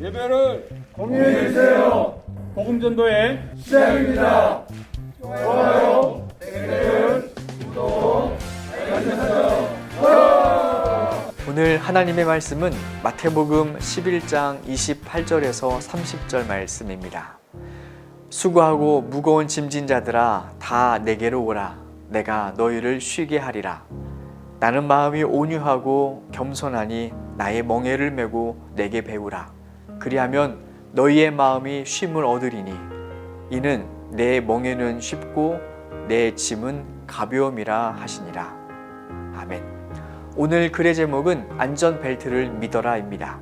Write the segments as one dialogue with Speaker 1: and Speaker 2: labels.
Speaker 1: 예배를
Speaker 2: 공유해 주세요.
Speaker 1: 복음 전도의
Speaker 2: 시작입니다. 좋아요, 댓글, 구독, 알림 설정.
Speaker 3: 오늘 하나님의 말씀은 마태복음 11장 28절에서 30절 말씀입니다. 수고하고 무거운 짐진 자들아 다 내게로 오라 내가 너희를 쉬게 하리라 나는 마음이 온유하고 겸손하니 나의 멍에를 메고 내게 배우라 그리하면 너희의 마음이 쉼을 얻으리니 이는 내 멍에는 쉽고 내 짐은 가벼움이라 하시니라 아멘 오늘 글의 제목은 안전벨트를 믿어라입니다.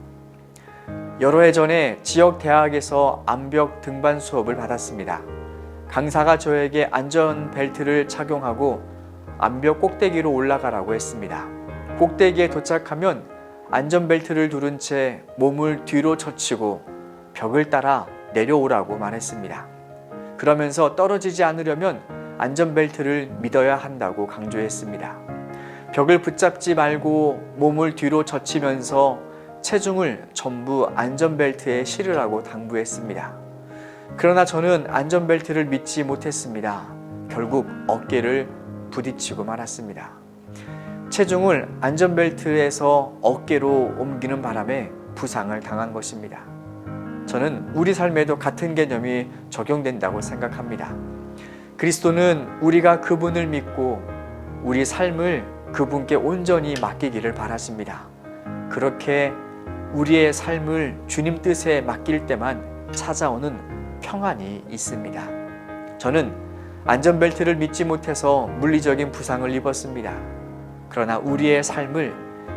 Speaker 3: 여러 해 전에 지역 대학에서 암벽 등반 수업을 받았습니다. 강사가 저에게 안전벨트를 착용하고 암벽 꼭대기로 올라가라고 했습니다. 꼭대기에 도착하면 안전벨트를 두른 채 몸을 뒤로 젖히고 벽을 따라 내려오라고 말했습니다. 그러면서 떨어지지 않으려면 안전벨트를 믿어야 한다고 강조했습니다. 벽을 붙잡지 말고 몸을 뒤로 젖히면서 체중을 전부 안전벨트에 실으라고 당부했습니다. 그러나 저는 안전벨트를 믿지 못했습니다. 결국 어깨를 부딪히고 말았습니다. 체중을 안전벨트에서 어깨로 옮기는 바람에 부상을 당한 것입니다. 저는 우리 삶에도 같은 개념이 적용된다고 생각합니다. 그리스도는 우리가 그분을 믿고 우리 삶을 그분께 온전히 맡기기를 바라십니다. 그렇게 우리의 삶을 주님 뜻에 맡길 때만 찾아오는 평안이 있습니다. 저는 안전벨트를 믿지 못해서 물리적인 부상을 입었습니다. 그러나 우리의 삶을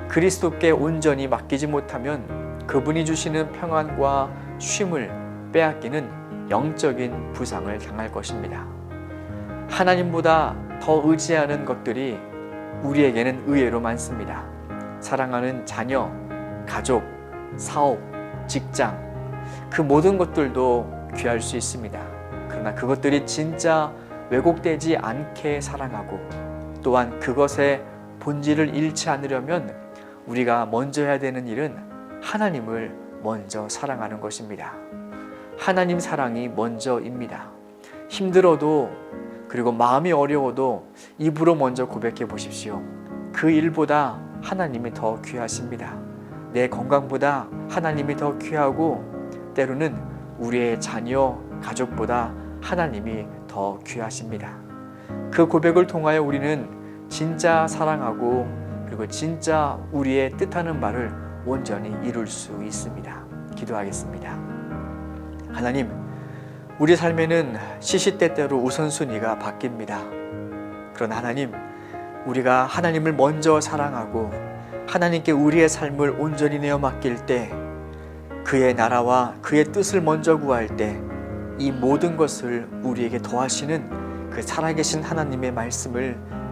Speaker 3: 그리스도께 온전히 맡기지 못하면 그분이 주시는 평안과 쉼을 빼앗기는 영적인 부상을 당할 것입니다. 하나님보다 더 의지하는 것들이 우리에게는 의외로 많습니다. 사랑하는 자녀, 가족, 사업, 직장, 그 모든 것들도 귀할 수 있습니다. 그러나 그것들이 진짜 왜곡되지 않게 사랑하고 또한 그것의 본질을 잃지 않으려면 우리가 먼저 해야 되는 일은 하나님을 먼저 사랑하는 것입니다. 하나님 사랑이 먼저입니다. 힘들어도 그리고 마음이 어려워도 입으로 먼저 고백해 보십시오. 그 일보다 하나님이 더 귀하십니다. 내 건강보다 하나님이 더 귀하고 때로는 우리의 자녀, 가족보다 하나님이 더 귀하십니다. 그 고백을 통하여 우리는 진짜 사랑하고 그리고 진짜 우리의 뜻하는 바를 온전히 이룰 수 있습니다. 기도하겠습니다. 하나님, 우리 삶에는 시시때때로 우선순위가 바뀝니다. 그러나 하나님, 우리가 하나님을 먼저 사랑하고 하나님께 우리의 삶을 온전히 내어 맡길 때 그의 나라와 그의 뜻을 먼저 구할 때 이 모든 것을 우리에게 더하시는 그 살아계신 하나님의 말씀을